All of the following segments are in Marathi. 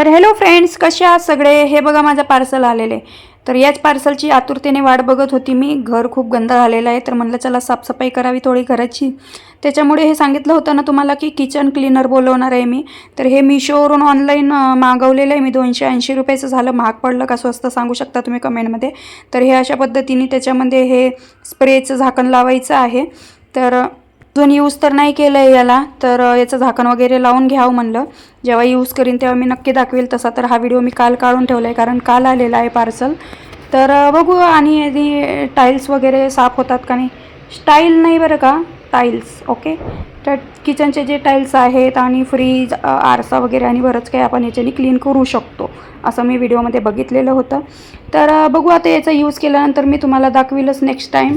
तर हॅलो फ्रेंड्स कसे आहात सगळे? हे बघा माझं पार्सल आलेले. तर याच पार्सलची आतुरतेने वाट बघत होती मी. घर खूप गंद झालेलं आहे. तर म्हणलं चला साफसफाई करावी थोडी घराची. त्याच्यामुळे हे सांगितलं होतं ना तुम्हाला की किचन क्लीनर बोलवणार आहे मी. तर हे मिशोवरून ऑनलाईन मागवलेलं आहे. मी दोनशे ऐंशी रुपयाचं झालं. महाग पडलं का स्वस्त सांगू शकता तुम्ही कमेंटमध्ये तर हे अशा पद्धतीने त्याच्यामध्ये हे स्प्रेचं झाकण लावायचं आहे. तर अजून यूज तर नाही केलं आहे याला. तर याचं झाकण वगैरे लावून घ्यावं म्हणलं. जेव्हा यूज करीन तेव्हा मी नक्की दाखवेल. तसा तर हा व्हिडिओ मी काल काढून ठेवला आहे कारण काल आलेला आहे पार्सल तर बघू आणि यादी टाईल्स वगैरे साफ होतात का नाही. स्टाईल नाही बरं का? टाईल्स ओके तर किचनचे जे टाईल्स आहेत आणि फ्रीज आरसा वगैरे आणि बरंच काही आपण याच्याने क्लीन करू शकतो. असं मी व्हिडिओमध्ये बघितलेलं होतं. तर बघू आता याचा यूज केल्यानंतर मी तुम्हाला दाखवीलच next time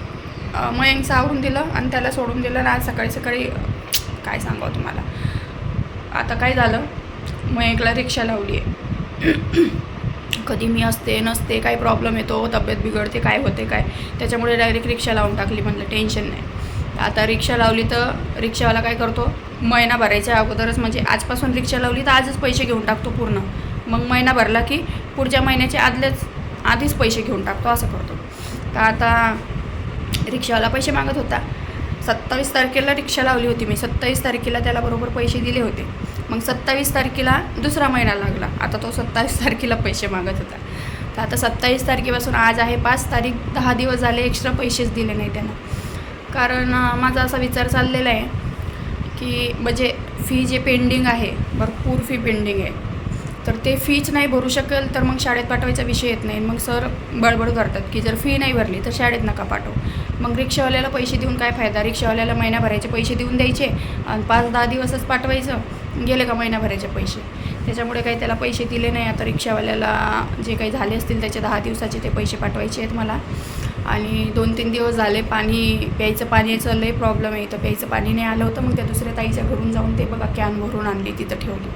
अ, मयंकचं आवरून दिलं आणि त्याला सोडून दिलं आणि आज सकाळी सकाळी काय सांगावं तुम्हाला? आता काय झालं? मयंकला रिक्षा लावली आहे कधी मी असते नसते काही प्रॉब्लेम येतो तब्येत बिघडते काय होते काय? त्याच्यामुळे डायरेक्ट रिक्षा लावून टाकली म्हणलं टेन्शन नाही. आता रिक्षा लावली तर रिक्षावाला काय करतो? महिना भरायच्या अगोदरच म्हणजे आजपासून रिक्षा लावली तर आजच पैसे घेऊन टाकतो पूर्ण. मग महिना भरला की पुढच्या महिन्याचे आदलेच आधीच पैसे घेऊन टाकतो असं करतो. तर आता रिक्षावाला पैसे मागत होता. सत्तावीस तारखेला रिक्षा लावली होती मी. सत्तावीस तारखेला त्याला बरोबर पैसे दिले होते. मग सत्तावीस तारखेला दुसरा महिना लागला. आता तो सत्तावीस तारखेला पैसे मागत होता. तर आता सत्तावीस तारखेपासून आज आहे पाच तारीख. दहा दिवस झाले एक्स्ट्रा पैसेच दिले नाही त्यांना. कारण माझा असा विचार चाललेला आहे की म्हणजे फी जे पेंडिंग आहे भरपूर फी पेंडिंग आहे. तर ते फीच नाही भरू शकेल तर मग शाळेत पाठवायचा विषय येत नाही. मग सर बडबड करतात की जर फी नाही भरली तर शाळेत नका पाठवू. मग रिक्षावाल्याला पैसे देऊन काय फायदा? रिक्षावाल्याला महिन्याभराचे पैसे देऊन द्यायचे आणि पाच दहा दिवसच पाठवायचं. गेले का महिन्याभराचे पैसे? त्याच्यामुळे काही त्याला पैसे दिले नाही. आता रिक्षावाल्याला जे काही झाले असतील त्याचे दहा दिवसाचे ते पैसे पाठवायचे आहेत मला. आणि दोन तीन दिवस झाले पाणी प्यायचं पाण्याचं लय प्रॉब्लेम आहे. तर प्यायचं पाणी नाही आलं होतं. मग त्या दुसऱ्या ताईच्या घरून जाऊन ते बघा कॅन भरून आणली तिथं ठेवली.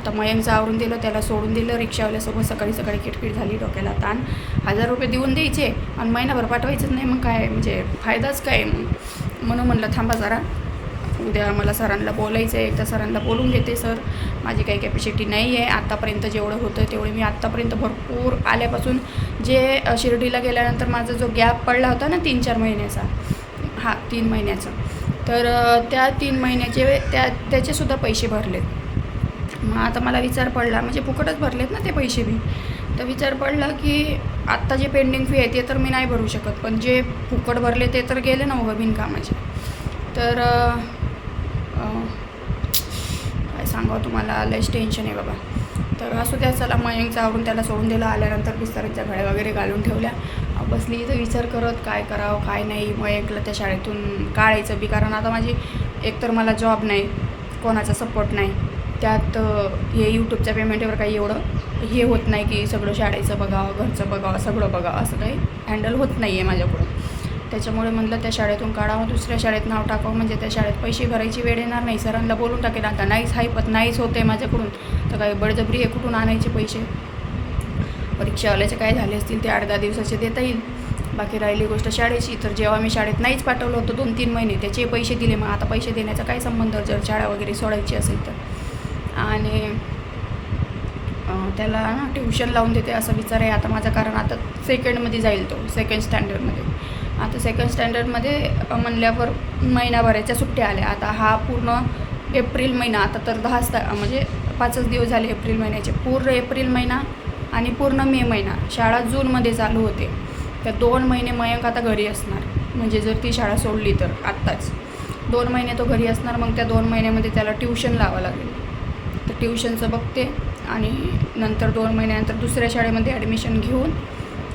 आता मयंकचं आवरून दिलं त्याला सोडून दिलं रिक्षावाल्यासोबत सकाळी सकाळी किटकिट झाली डोक्याला ताण. हजार रुपये देऊन द्यायचे आणि महिनाभर पाठवायचंच नाही मग काय? म्हणजे फायदाच काय? म्हणून म्हणलं थांबा जरा. उद्या मला सरांना बोलायचं आहे. एकदा सरांना बोलून घेते सर माझी काही कॅपॅसिटी नाही आहे. आत्तापर्यंत जेवढं होतं तेवढे मी आत्तापर्यंत भरपूर आल्यापासून जे शिर्डीला गेल्यानंतर माझा जो गॅप पडला होता ना तीन चार महिन्याचा हा तीन महिन्याचा तर त्या तीन महिन्याचे त्या त्याचेसुद्धा पैसे भरलेत. मग आता मला विचार पडला म्हणजे फुकटच भरलेत ना ते पैसे मी. तर विचार पडला की आत्ता जे पेंडिंग फी आहे ते तर मी नाही भरू शकत पण जे फुकट भरले ते तर गेले ना उभं बिनकामाचे. तर काय सांगावं तुम्हाला लयच टेन्शन आहे बाबा. तर असू द्या चला मयंकचं आवरून त्याला सोडून दिलं आल्यानंतर बिस्तारीच्या घड्या वगैरे घालून ठेवल्या. बसली इथं विचार करत काय करावं काय नाही मयंकला त्या शाळेतून काढायचं बी कारण आता माझी एकतर मला जॉब नाही कोणाचा सपोर्ट नाही. त्यात हे यूट्यूबच्या पेमेंटवर काही एवढं हे होत नाही की सगळं शाळेचं बघावं घरचं बघावं सगळं बघावं असं काही हँडल होत नाही आहे माझ्याकडून त्याच्यामुळे म्हटलं त्या शाळेतून काढावं दुसऱ्या शाळेत नाव टाकावं म्हणजे त्या शाळेत पैसे भरायची वेळ येणार नाही. सरांना बोलून टाकेल आता नाहीच हायपत नाहीच होत आहे माझ्याकडून. तर काही बळजबरी हे कुठून आणायचे पैसे? परीक्षावाल्याचे काय झाले असतील ते आठ दहा दिवसाचे देता येईल. बाकी राहिली गोष्ट शाळेची. तर जेव्हा मी शाळेत नाहीच पाठवलं होतं दोन तीन महिने त्याचे पैसे दिले. मग आता पैसे देण्याचा काय संबंध? जर शाळा वगैरे सोडायची असेल तर. आणि त्याला ना ट्युशन लावून देते असा विचार आहे. आता माझा कारण आता सेकंडमध्ये जाईल तो सेकंड स्टँडर्डमध्ये आता सेकंड स्टँडर्डमध्ये म्हणल्यावर महिनाभराच्या सुट्ट्या आल्या. आता हा पूर्ण एप्रिल महिना आता तर दहाच ता म्हणजे पाचच दिवस झाले एप्रिल महिन्याचे. पूर्ण एप्रिल महिना आणि पूर्ण मे महिना. शाळा जूनमध्ये चालू होते. त्या दोन महिने मयंक आता घरी असणार. म्हणजे जर ती शाळा सोडली तर आत्ताच. दोन महिने तो घरी असणार मग त्या दोन महिन्यामध्ये त्याला ट्युशन लावावं लागेल. ट्युशनचं बघते आणि नंतर दोन महिन्यानंतर दुसऱ्या शाळेमध्ये ॲडमिशन घेऊन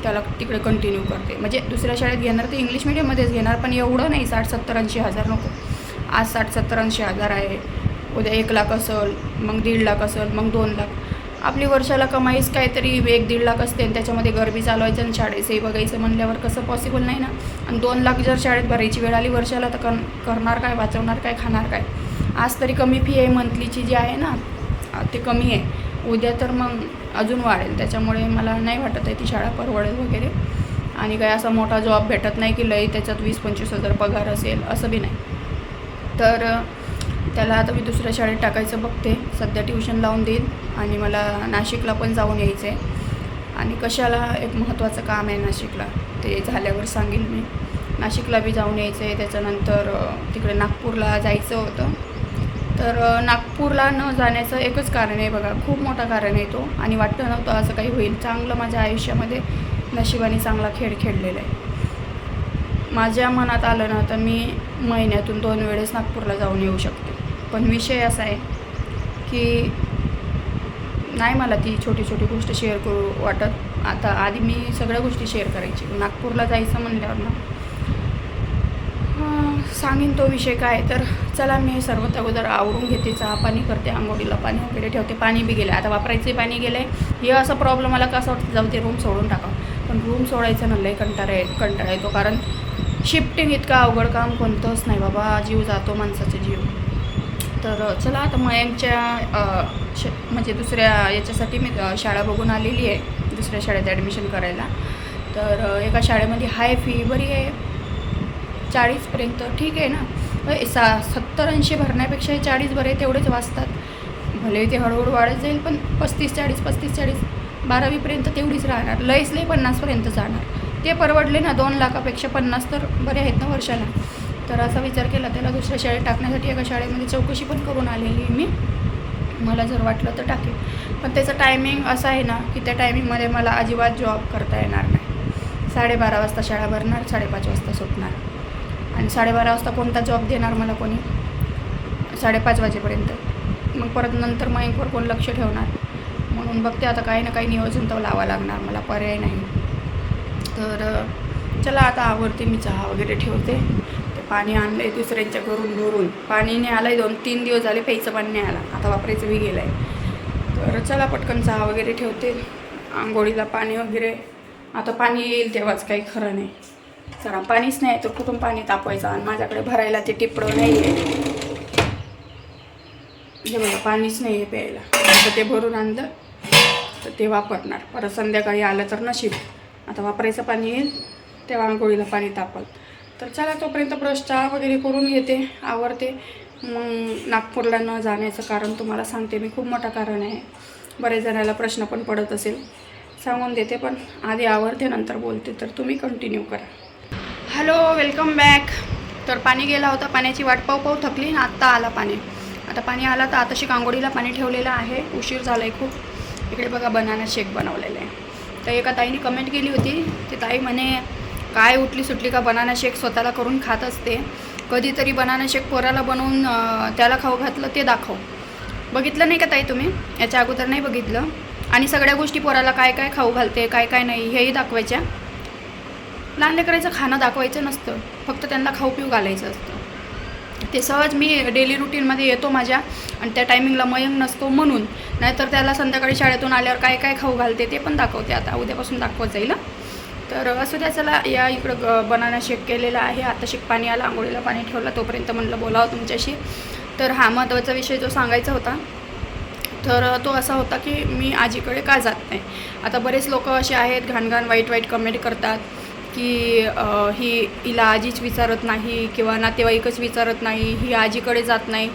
त्याला तिकडे कंटिन्यू करते. म्हणजे दुसऱ्या शाळेत घेणार ते इंग्लिश मिडियममध्येच घेणार पण एवढं नाही साठ सत्तर ऐंशी हजार नको. आज साठ सत्तर ऐंशी हजार आहे उद्या एक लाख असेल मग दीड लाख असेल मग दोन लाख. आपली वर्षाला कमाईच काहीतरी एक दीड लाख असते आणि त्याच्यामध्ये गरबी चालवायचं आणि शाळेचंही बघायचं म्हणल्यावर कसं पॉसिबल नाही ना? आणि दोन लाख जर शाळेत भरायची वेळ आली वर्षाला तर कर करणार काय वाचवणार काय खाणार काय? आज तरी कमी फी आहे मंथलीची जी आहे ना ते कमी आहे. उद्या तर मग अजून वाढेल. त्याच्यामुळे मला नाही वाटत आहे ती शाळा परवडेल वगैरे. आणि काही असा मोठा जॉब भेटत नाही की लई त्याच्यात वीस पंचवीस हजार पगार असेल असं बी नाही. तर त्याला आता मी दुसऱ्या शाळेत टाकायचं बघते. सध्या ट्युशन लावून देईल. आणि मला नाशिकला पण जाऊन यायचं आहे आणि कशाला एक महत्त्वाचं काम आहे नाशिकला? ते झाल्यावर सांगेल मी. नाशिकला बी जाऊन यायचं आहे त्याच्यानंतर तिकडे नागपूरला जायचं होतं. तर नागपूरला न जाण्याचं एकच कारण आहे बघा. खूप मोठा कारण आहे तो. आणि वाटतं नव्हतं असं काही होईल. चांगलं माझ्या आयुष्यामध्ये नशिबाने चांगला खेळ खेळलेला आहे. माझ्या मनात आलं ना तर मी महिन्यातून दोन वेळेस नागपूरला जाऊन येऊ शकते. पण विषय असा आहे की नाही मला ती छोटी छोटी गोष्ट शेअर करू वाटत. आता आधी मी सगळ्या गोष्टी शेअर करायची. नागपूरला जायचं म्हणल्यावर ना सांगेन तो विषय काय तर चला मी सर्वात अगोदर आवरून घेते चहा पाणी करते आंघोळीला पाणी वगैरे ठेवते. पाणी बी गेलं आता वापरायचे पाणी गेलं आहे हे असा प्रॉब्लेम मला कसं वाटतं जाऊ ते रूम सोडून टाका. पण रूम सोडायचं ना लय कंटाळा आहे कंटाळा येतो. कारण शिफ्टिंग इतकं अवघड काम कोणतंच नाही बाबा. जीव जातो माणसाचा जीव. तर चला आता मयंकच्या श म्हणजे दुसऱ्या याच्यासाठी मी शाळा बघून आलेली आहे. दुसऱ्या शाळेत ॲडमिशन करायला. तर एका शाळेमध्ये हाय फी बरी आहे. चाळीसपर्यंत ठीक आहे ना? सा सत्तर ऐंशी भरण्यापेक्षा हे चाळीस बरे तेवढेच वाचतात. भले ते हळूहळू वाढत जाईल पण पस्तीस चाळीस पस्तीस चाळीस बारावीपर्यंत तेवढीच राहणार. लयच लय पन्नासपर्यंत जाणार. ते परवडले ना दोन लाखापेक्षा पन्नास तर बरे आहेत ना वर्षाला. तर असा विचार केला त्याला दुसऱ्या शाळेत टाकण्यासाठी एका शाळेमध्ये चौकशी पण करून आलेली मी. मला जर वाटलं तर टाकेल. पण त्याचं टायमिंग असं आहे ना की त्या टायमिंगमध्ये मला अजिबात जॉब करता येणार नाही. साडेबारा वाजता शाळा भरणार साडेपाच वाजता सुटणार आणि साडेबारा वाजता कोणता जॉब देणार मला कोणी. साडेपाच वाजेपर्यंत. मग परत नंतर मयंकवर कोण लक्ष ठेवणार. म्हणून बघते आता काही ना काही नियोजन तर लावा लागणार मला पर्याय नाही. तर चला आता आवडते मी चहा वगैरे ठेवते. ते पाणी आणलं आहे दुसऱ्यांच्या घरून भरून. पाणी नाही आलं आहे दोन तीन दिवस झाले प्यायचं पाणी नाही आला आता वापरायचं बी गेलं आहे तर चला पटकन चहा वगैरे ठेवते. आंघोळीला पाणी वगैरे. आता पाणी येईल तेव्हाच काही खरं नाही. चला पाणीच नाही तर कुठून पाणी तापवायचं? आणि माझ्याकडे भरायला ते टिपडं नाही आहे हे म्हणजे बघा पाणीच नाही आहे प्यायला. तर ते भरून आणलं तर ते वापरणार. परत संध्याकाळी आलं तर नशीब. आता वापरायचं पाणी येईल तेव्हा आंघोळीला पाणी तापल. तर चला तोपर्यंत ब्रश चहा वगैरे करून घेते आवरते. मग नागपूरला न जाण्याचं कारण तुम्हाला सांगते मी. खूप मोठं कारण आहे. बरेच जणाला प्रश्न पण पडत असेल. सांगून देते पण आधी आवरते नंतर बोलते. तर तुम्ही कंटिन्यू करा. Hello welcome back. तर पाणी गेला होता पाण्याची वाट पाव पाव थकली ना आत्ता आला पाणी. आता पाणी आला तर आताशी कांगोडीला पाणी ठेवलेलं आहे. उशीर झाला आहे खूप. इकडे बघा बनाना शेक बनवलेला आहे. तर एका ताईने कमेंट केली होती. ती ताई म्हणे काय उठली सुटली का बनाना शेक? स्वतःला करून खात असते. कधीतरी बनाना शेक पोराला बनवून त्याला खाऊ घातलं ते दाखव. बघितलं नाही का ताई तुम्ही? याच्या अगोदर नाही बघितलं. आणि सगळ्या गोष्टी पोराला काय काय खाऊ घालते काय काय नाही हेही दाखवायच्या. लहान लेकरायचं खाणं दाखवायचं नसतं. फक्त त्यांना खाऊ पिऊ घालायचं असतं. ते सहज मी डेली रुटीनमध्ये येतो माझ्या आणि त्या टायमिंगला मयंग नसतो म्हणून. नाहीतर त्याला संध्याकाळी शाळेतून आल्यावर काय काय खाऊ घालते ते पण दाखवते. आता उद्यापासून दाखवत जाईल तर असू द्या चला या इकडं ग बनाना शेक केलेला आहे. आता शेक पाणी आला आंघोळीला पाणी ठेवलं तोपर्यंत म्हटलं बोलावं तुमच्याशी. तर हा महत्त्वाचा विषय जो सांगायचा होता तर तो असा होता की मी आजीकडे का जात नाही. आता बरेच लोक असे आहेत घाणघाण वाईट वाईट कमेंट करतात. की ही हिला आजीच विचारत नाही किंवा नातेवाईकच विचारत नाही ही आजीकडे जात नाही.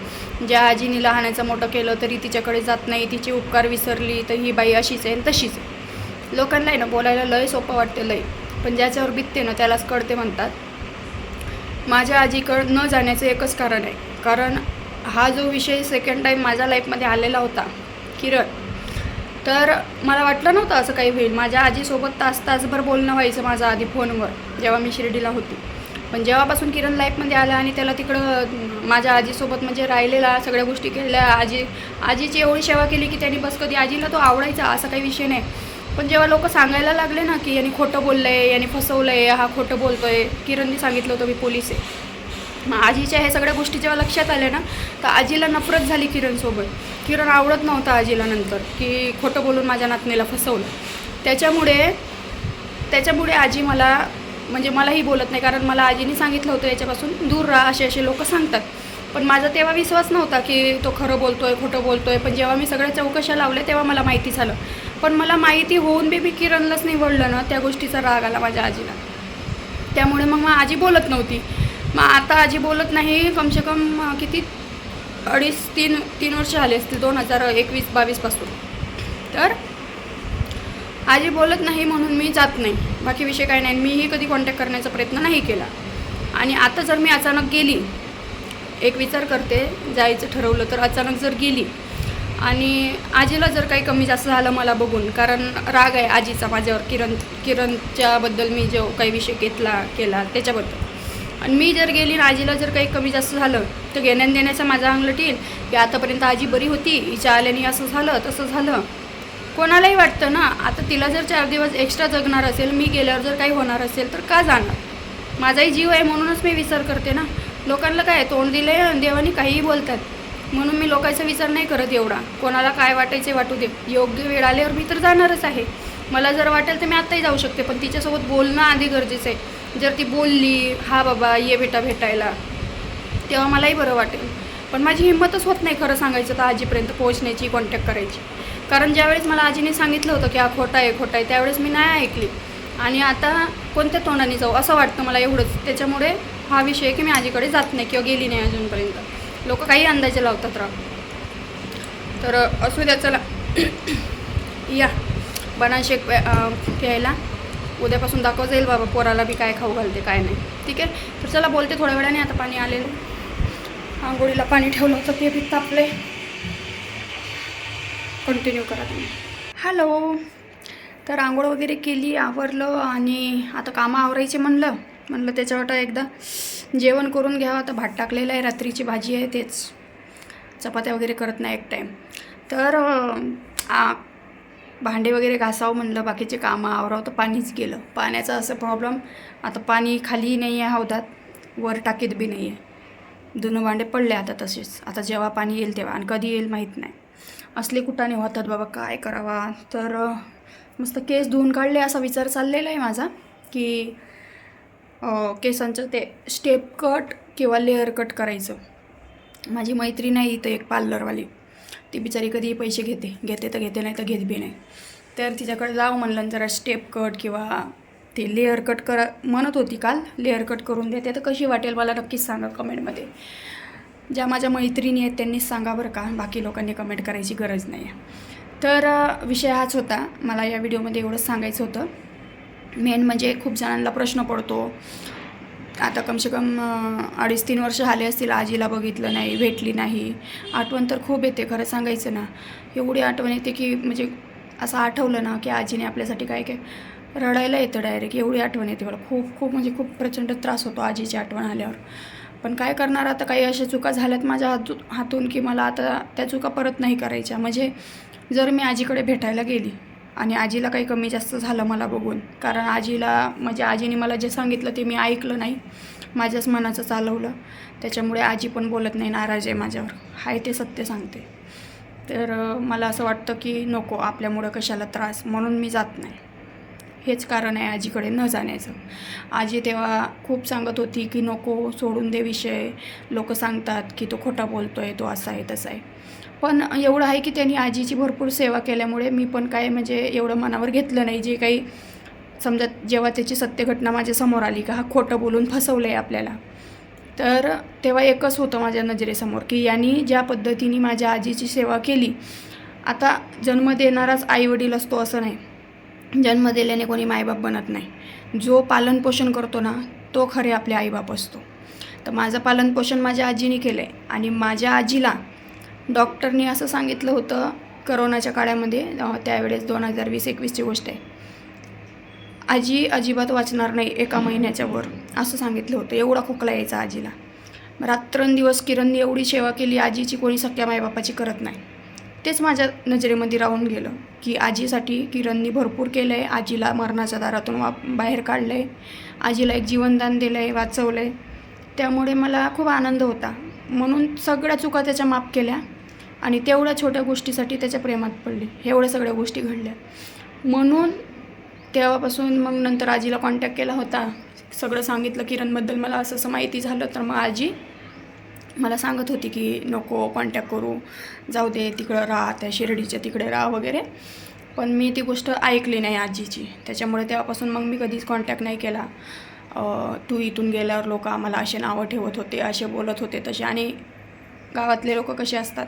ज्या आजीने लहानाचं मोठं केलं तरी तिच्याकडे जात नाही तिचे उपकार विसरली तर ही बाई अशीच आहे तशीच आहे. लोकांना आहे ना बोलायला लय सोपं वाटते लय पण ज्याच्यावर बितते ना त्यालाच कळते म्हणतात. माझ्या आजीकडं न जाण्याचं एकच कारण आहे. कारण हा जो विषय सेकंड टाईम माझ्या लाईफमध्ये आलेला होता किरण तर मला वाटलं नव्हतं असं काही होईल. माझ्या आजीसोबत तास तासभर बोलणं व्हायचं माझं आधी फोनवर जेव्हा मी शिर्डीला होती. पण जेव्हापासून किरण लाईफमध्ये आला आणि त्याला तिकडं माझ्या आजीसोबत म्हणजे राहिलेला सगळ्या गोष्टी केल्या आजी आजीची एवढी सेवा केली की त्यांनी बस कधी आजीला तो आवडायचा असा काही विषय नाही. पण जेव्हा लोक सांगायला लागले ना की यांनी खोटं बोललं आहे यांनी फसवलं आहे हा खोटं बोलतो आहे किरणनी सांगितलं होतं मी पोलीस आहे. मग आजीच्या ह्या सगळ्या गोष्टी जेव्हा लक्षात आल्या ना तर आजीला नफरत झाली किरणसोबत. किरण आवडत नव्हता आजीला नंतर की खोटं बोलून माझ्या नातनीला फसवलं. त्याच्यामुळे त्याच्यामुळे आजी मला म्हणजे मलाही बोलत नाही कारण मला आजीने सांगितलं होतं याच्यापासून दूर राहा असे असे लोक सांगतात. पण माझा तेव्हा विश्वास नव्हता की तो खरं बोलतो आहे खोटं बोलतो आहे पण जेव्हा मी सगळ्या चौकशा लावल्या तेव्हा मला माहिती झालं. पण मला माहिती होऊन बी मी किरणलाच निवडलं ना त्या गोष्टीचा राग आला माझ्या आजीला. त्यामुळे मग मग आजी बोलत नव्हती. मग आता आजी बोलत नाही कमसे कम किती? अडीच तीन तीन वर्ष आले असतील दोन हजार एकवीस बावीसपासून तर आजी बोलत नाही म्हणून मी जात नाही. बाकी विषय काय नाही. मीही कधी कॉन्टॅक्ट करण्याचा प्रयत्न नाही केला. आणि आता जर मी अचानक गेली एक विचार करते जायचं ठरवलं तर अचानक जर गेली आणि आजीला जर काही कमी जास्त झालं मला बघून कारण राग आहे आजीचा माझ्यावर. किरण किरणच्याबद्दल मी जो काही विषय घेतला केला त्याच्याबद्दल. आणि मी जर गेली आणि आजीला जर काही कमी जास्त झालं तर घेण्यान देण्याचा माझा अंगलट येईल. की आतापर्यंत आजी बरी होती हिच्या आल्याने असं झालं तसं झालं. कोणालाही वाटतं ना आता तिला जर चार दिवस एक्स्ट्रा जगणार असेल मी गेल्यावर जर काही होणार असेल तर का जाणार? माझाही जीव आहे म्हणूनच मी विचार करते ना. लोकांना काय तोंड दिलं आहे देवानी काहीही बोलतात. म्हणून मी लोकांचा विचार नाही करत एवढा. कोणाला काय वाटायचे वाटू दे. योग्य वेळ आल्यावर मी तर जाणारच आहे. मला जर वाटेल तर मी आत्ताही जाऊ शकते पण तिच्यासोबत बोलणं आधी गरजेचं आहे. जर ती बोलली हा बाबा ये बेटा भेटायला. तेव्हा मलाही बरं वाटेल. पण माझी हिंमतच होत नाही खरं सांगायचं तर आजीपर्यंत पोहोचण्याची कॉन्टॅक्ट करायची. कारण ज्यावेळेस मला आजीने सांगितलं होतं की हा खोटा आहे खोटा आहे त्यावेळेस मी नाही ऐकली. आणि आता कोणत्या तोंडाने जाऊ असं वाटतं मला एवढंच. त्याच्यामुळे हा विषय की मी आजीकडे जात नाही किंवा गेली नाही अजूनपर्यंत. लोक काही अंदाजे लावतात राव. तर असू द्या चला. या. बनाशेक प्यायला. उद्यापासून दाखव जाईल बाबा पोराला बी काय खाऊ घालते काय नाही. ठीक आहे? तर चला बोलते थोड्या वेळाने आता पाणी आलेलं. आंघोळीला पाणी ठेवलं होतं ते बी तापले कंटिन्यू करा तुम्ही. हॅलो तर आंघोळ वगैरे केली आवरलं आणि आता कामं आवरायचे म्हणलं. म्हणलं त्याच्यावर एकदा जेवण करून घ्यावं. आता भात टाकलेलं आहे रात्रीची भाजी आहे तेच. चपात्या वगैरे करत नाही एक टाईम तर आ भांडे वगैरे घासावं म्हणलं बाकीचे कामं आवरावं तर पाणीच गेलं. पाण्याचा असं प्रॉब्लेम आता पाणी खाली नाही आहे हौदात वर टाकीत बी नाही आहे. धुणं भांडे पडले आता तसेच. आता जेव्हा पाणी येईल तेव्हा आणि कधी येईल माहीत नाही. असले कुठाने होतात बाबा काय करावा? तर मस्त केस धुवून काढले असा विचार चाललेला आहे माझा की केसांचं ते स्टेप कट किंवा लेअर कट करायचं. माझी मैत्रीण आहे इथं एक पार्लरवाली ती बिचारी कधी पैसे घेते. घेते तर घेते नाही तर घेत बी नाही. तर तिच्याकडे जावं म्हणलं जरा स्टेप कट किंवा ते लेअर कट करा म्हणत होती काल. लेअर कट करून देते. तर कशी वाटेल मला नक्कीच सांगा कमेंटमध्ये ज्या माझ्या मैत्रिणी आहेत त्यांनीच सांगा बरं का. बाकी लोकांनी कमेंट करायची गरज नाही आहे तर विषय हाच होता. मला या व्हिडिओमध्ये एवढंच सांगायचं होतं. मेन म्हणजे खूप जणांना प्रश्न पडतो. आता कमसे कम अडीच तीन वर्ष झाले असतील आजीला बघितलं नाही भेटली नाही. आठवण तर खूप येते खरं सांगायचं ना. एवढी आठवण येते की म्हणजे असं आठवलं ना की आजीने आपल्यासाठी काय काय रडायला येतं डायरेक्ट एवढी आठवण येते मला खूप खूप म्हणजे खूप प्रचंड त्रास होतो आजीची आठवण आल्यावर. पण काय करणार आता? काही अशा चुका झाल्यात माझ्या हातू हातून की मला आता त्या चुका परत नाही करायच्या. म्हणजे जर मी आजीकडे भेटायला गेली आणि आजीला काही कमी जास्त झालं मला बघून. कारण आजीला म्हणजे आजीने मला जे सांगितलं ते मी ऐकलं नाही. माझ्याच मनाचं चालवलं. त्याच्यामुळे आजी पण बोलत नाही नाराज आहे माझ्यावर. हाय ते सत्य सांगते. तर मला असं वाटतं की नको आपल्यामुळं कशाला त्रास. म्हणून मी जात नाही. हेच कारण आहे आजीकडे न जाण्याचं. आजी तेव्हा खूप सांगत होती की नको सोडून दे विषय. लोक सांगतात की तो खोटा बोलतो आहे तो असा आहे तसा आहे. पण एवढं आहे की त्यांनी आजीची भरपूर सेवा केल्यामुळे मी पण काय म्हणजे एवढं मनावर घेतलं नाही. जे काही समजा जेव्हा त्याची सत्यघटना माझ्यासमोर आली का हा खोटं बोलून फसवलं आहे आपल्याला. तर तेव्हा एकच होतं माझ्या नजरेसमोर की यांनी ज्या पद्धतीने माझ्या आजीची सेवा केली आता जन्म देणाराच आईवडील असतो असं नाही. जन्म दिल्याने कोणी मायबाप बनत नाही. जो पालनपोषण करतो ना तो खरे आपले आईबाप असतो. तर माझं पालनपोषण माझ्या आजीने केलं आहे आणि माझ्या आजीला डॉक्टरनी असं सांगितलं होतं करोनाच्या काळामध्ये त्यावेळेस दोन हजार वीस एकवीसची गोष्ट आहे. आजी अजिबात वाचणार नाही एका महिन्याच्या वर असं सांगितलं होतं. एवढा खोकला यायचा आजीला. रात्रंदिवस किरणने एवढी सेवा केली आजीची कोणी सख्या मायबापाची करत नाही. तेच माझ्या नजरेमध्ये राहून गेलं की आजीसाठी किरणनी भरपूर केलं आहे आजीला मरणाच्या दारातून वा बाहेर काढलं आहे आजीला एक जीवनदान दिलं आहे वाचवलं आहे त्यामुळे मला खूप आनंद होता. म्हणून सगळ्या चुका त्याच्या माफ केल्या. आणि तेवढ्या छोट्या गोष्टीसाठी त्याच्या प्रेमात पडली. एवढ्या सगळ्या गोष्टी घडल्या. म्हणून तेव्हापासून मग नंतर आजीला कॉन्टॅक्ट केला होता. सगळं सांगितलं किरणबद्दल. मला असं असं माहिती झालं तर मग आजी मला सांगत होती की नको कॉन्टॅक्ट करू. जाऊ दे तिकडं राहा त्या शिर्डीच्या तिकडे राहा वगैरे. पण मी ती गोष्ट ऐकली नाही आजीची. त्याच्यामुळे तेव्हापासून मग मी कधीच कॉन्टॅक्ट नाही केला. तू इथून गेल्यावर लोक आम्हाला असे नावं ठेवत होते असे बोलत होते तसे. आणि गावातले लोक कसे असतात?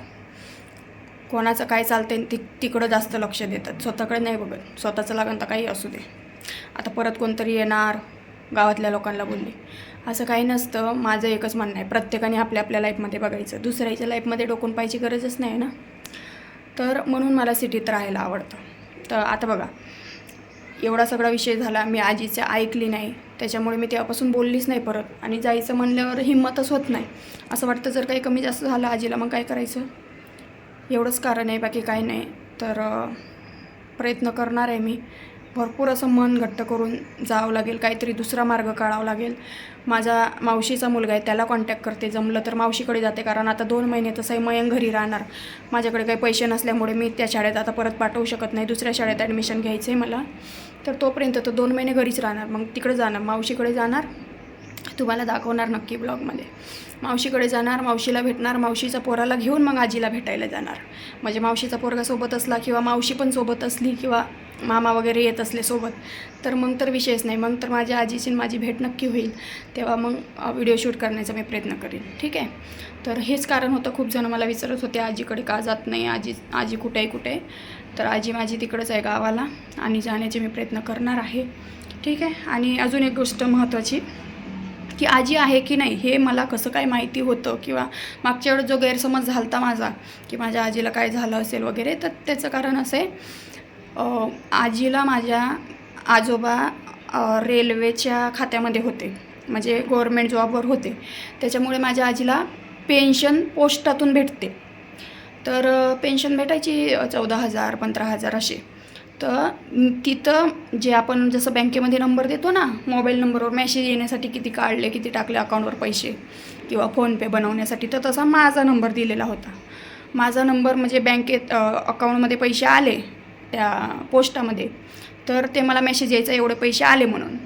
कोणाचं काय चालते ती तिकडं जास्त लक्ष देतात. स्वतःकडे नाही बघत. स्वतःचं लागण तर काही असू दे. आता परत कोणतरी येणार गावातल्या लोकांना बोलली. असं काही नसतं. माझं एकच म्हणणं आहे. प्रत्येकाने आपल्या आपल्या लाईफमध्ये बघायचं. दुसऱ्याच्या लाईफमध्ये डोकून पाहायची गरजच नाही ना. तर म्हणून मला सिटीत राहायला आवडतं. तर आता बघा. एवढा सगळा विषय झाला. मी आजीचं ऐकली नाही. त्याच्यामुळे मी तेव्हापासून बोललीच नाही परत. आणि जायचं म्हणल्यावर हिंमतच होत नाही. असं वाटतं जर काही कमी जास्त झालं आजीला मग काय करायचं? एवढंच कारण आहे बाकी काही नाही. तर प्रयत्न करणार आहे मी. भरपूर असं मन घट्ट करून जावं लागेल काहीतरी दुसरा मार्ग काढावा लागेल. माझा मावशीचा मुलगा आहे त्याला कॉन्टॅक्ट करते. जमलं तर मावशीकडे जाते कारण आता दोन महिने तसंही मयंक घरी राहणार. माझ्याकडे काही पैसे नसल्यामुळे मी त्या शाळेत आता परत पाठवू शकत नाही. दुसऱ्या शाळेत ॲडमिशन घ्यायचं आहे मला. तर तोपर्यंत तो दोन महिने घरीच राहणार. मग तिकडे जाणार मावशीकडे जाणार. तुम्हाला दाखवणार नक्की ब्लॉगमध्ये. मावशीकडे जाणार मावशीला भेटणार मावशीचा पोराला घेऊन मग आजीला भेटायला जाणार. म्हणजे मावशीचा पोरगा सोबत असला किंवा मावशी पण सोबत असली किंवा मामा वगैरे येत असले सोबत तर मग तर विषयच नाही. मग तर माझ्या आजीची माझी भेट नक्की होईल. तेव्हा मग व्हिडिओ शूट करण्याचा मी प्रयत्न करेन. ठीक आहे? तर हेच कारण होतं. खूप जण मला विचारत होते आजीकडे का जात नाही? आजी आजी कुठे आहे कुठे आहे? तर आजी माझी तिकडंच आहे गावाला आणि जाण्याचे मी प्रयत्न करणार आहे. ठीक आहे? आणि अजून एक गोष्ट महत्त्वाची. की आजी आहे की नाही हे मला कसं काय माहिती होतं किंवा मागच्या वेळेस जो गैरसमज झाला होता माझा की माझ्या आजीला काय झालं असेल वगैरे तर त्याचं कारण असं आहे आजीला माझ्या आजोबा रेल्वेच्या खात्यामध्ये होते. म्हणजे गव्हर्मेंट जॉबवर होते. त्याच्यामुळे माझ्या आजीला पेन्शन पोस्टातून भेटते. तर पेन्शन भेटायची चौदा हजार पंधरा हजार असे. तर तिथं जे आपण जसं बँकेमध्ये नंबर देतो ना मोबाईल नंबरवर मेसेज येण्यासाठी किती काढले किती टाकले अकाउंटवर पैसे किंवा फोनपे बनवण्यासाठी तर तसा माझा नंबर दिलेला होता. माझा नंबर म्हणजे बँकेत अकाउंटमध्ये पैसे आले त्या पोस्टामध्ये तर ते मला मेसेज यायचा एवढे पैसे आले म्हणून.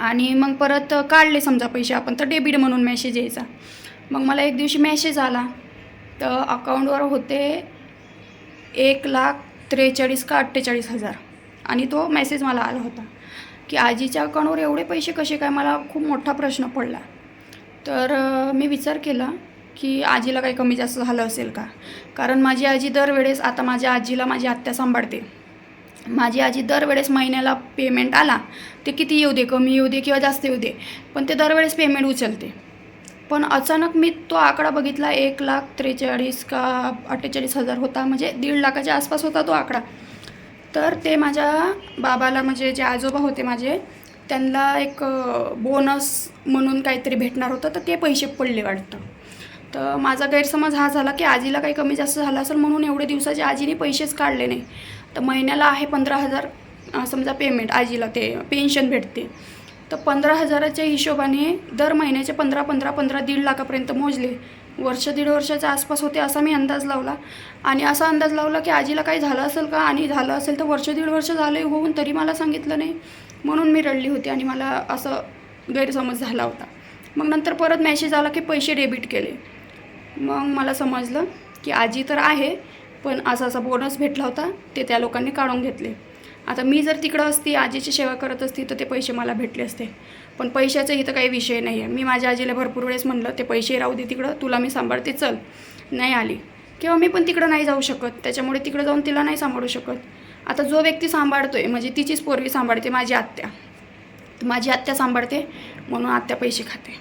आणि मग परत काढले समजा पैसे आपण तर डेबिट म्हणून मेसेज यायचा. मग मला एक दिवशी मेसेज आला तर अकाउंटवर होते एक लाख त्रेचाळीस का अठ्ठेचाळीस हजार. आणि तो मेसेज मला आला होता की आजीच्या अकाउंटवर एवढे पैसे कसे काय? मला खूप मोठा प्रश्न पडला. तर मी विचार केला की आजीला काही कमी जास्त झालं असेल का? कारण माझी आजी दरवेळेस आता माझ्या आजीला माझी आत्या सांभाळते. माझी आजी दरवेळेस महिन्याला पेमेंट आला ते किती येऊ दे कमी येऊ दे किंवा जास्त येऊ दे पण ते दरवेळेस पेमेंट उचलते. पण अचानक मी तो आकडा बघितला एक लाख त्रेचाळीस का अठ्ठेचाळीस हजार होता म्हणजे दीड लाखाच्या आसपास होता तो आकडा. तर ते माझ्या बाबाला म्हणजे जे आजोबा होते माझे त्यांना एक बोनस म्हणून काहीतरी भेटणार होतं तर ते पैसे पडले वाटतं. तर माझा गैरसमज हा झाला की आजीला काही कमी जास्त झालं असेल म्हणून एवढे दिवसाचे आजीने पैसेच काढले नाही. तर महिन्याला आहे पंधरा हजार समजा पेमेंट आजीला ते पेन्शन भेटते. तर पंधरा हजाराच्या हिशोबाने दर महिन्याचे पंधरा पंधरा पंधरा दीड लाखापर्यंत मोजले. वर्ष दीड वर्षाच्या आसपास होते असा मी अंदाज लावला. आणि असा अंदाज लावला की आजीला काही झालं असेल का? आणि झालं असेल तर वर्ष दीड वर्ष झाले होऊन तरी मला सांगितलं नाही. म्हणून मी रडली होती आणि मला असं गैरसमज झाला होता. मग नंतर परत मेसेज आला की पैसे डेबिट केले. मग मला समजलं की आजी तर आहे पण असा असा बोनस भेटला होता. ते त्या लोकांनी काढून घेतले. आता मी जर तिकडं असती आजीची सेवा करत असती तर ते पैसे मला भेटले असते. पण पैशाचा इथं काही विषय नाही आहे मी माझ्या आजीला भरपूर वेळेस म्हणलं ते पैसे राहू दे तिकडं तुला मी सांभाळते चल. नाही आली. किंवा मी पण तिकडं नाही जाऊ शकत. त्याच्यामुळे तिकडं जाऊन तिला नाही सांभाळू शकत. आता जो व्यक्ती सांभाळतो आहे म्हणजे तिचीच पोरगी सांभाळते माझी आत्या. माझी आत्या सांभाळते म्हणून आत्या पैसे खाते.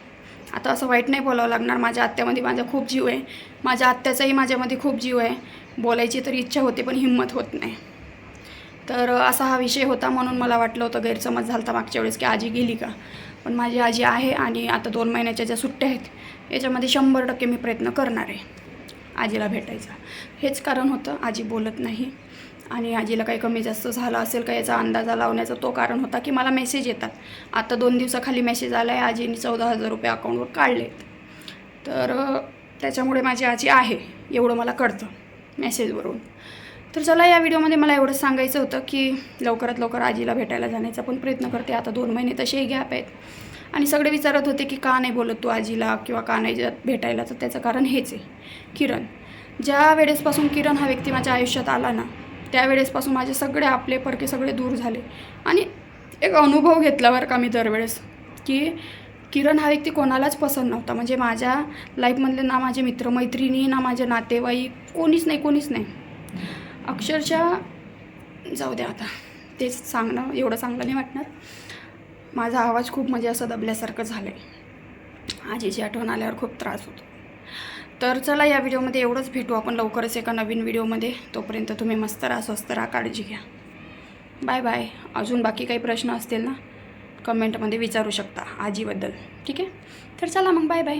आता असं वाईट नाही बोलावं लागणार. माझ्या आत्यामध्ये माझा खूप जीव आहे. माझ्या आत्याचाही माझ्यामध्ये खूप जीव आहे. बोलायची तर इच्छा होते पण हिंमत होत नाही. तर असा हा विषय होता म्हणून मला वाटलं होतं गैरसमज झाला मागच्या वेळेस की आजी गेली का? पण माझी आजी आहे आणि आता दोन महिन्याच्या ज्या सुट्ट्या आहेत याच्यामध्ये शंभर टक्के मी प्रयत्न करणार आहे आजीला भेटायचा. हेच कारण होतं आजी बोलत नाही आणि आजीला काही कमी जास्त झालं असेल का याचा अंदाजा लावण्याचा तो कारण होता की मला मेसेज येतात. आता दोन दिवसाखाली मेसेज आला आहे आजीने चौदा हजार रुपये अकाउंटवर काढलेत. तर त्याच्यामुळे माझी आजी आहे एवढं मला कळतं मेसेजवरून तर चला या व्हिडिओमध्ये मला एवढंच सांगायचं होतं की लवकरात लवकर आजीला भेटायला जाण्याचा पण प्रयत्न करते. आता दोन महिने तसेही गॅप आहेत. आणि सगळे विचारत होते की का नाही बोलत तू आजीला किंवा का नाही जात भेटायला? तर त्याचं कारण हेच आहे. किरण. ज्या वेळेसपासून किरण हा व्यक्ती माझ्या आयुष्यात आला ना त्यावेळेसपासून माझे सगळे आपले परके सगळे दूर झाले. आणि एक अनुभव घेतला बरं का मी दरवेळेस की किरण हा व्यक्ती कोणालाच पसंत नव्हता. म्हणजे माझ्या लाईफमधले ना माझे मित्रमैत्रिणी ना माझे नातेवाईक कोणीच नाही कोणीच नाही. अक्षरशः जाऊ द्या आता. तेच सांगणं एवढं चांगलं नाही वाटणार. माझा आवाज खूप म्हणजे असं दबल्यासारखं झालं आहे आजीची आठवण आल्यावर खूप त्रास होतो. तर चला या व्हिडिओमध्ये एवढंच भेटू. आपण लवकरच एका नवीन व्हिडिओमध्ये. तोपर्यंत तुम्ही मस्त राहा स्वस्त राहा काळजी घ्या. Bye bye. अजून बाकी काही प्रश्न असतील ना कमेंटमध्ये विचारू शकता आजीबद्दल. ठीक आहे? तर चला मग bye bye.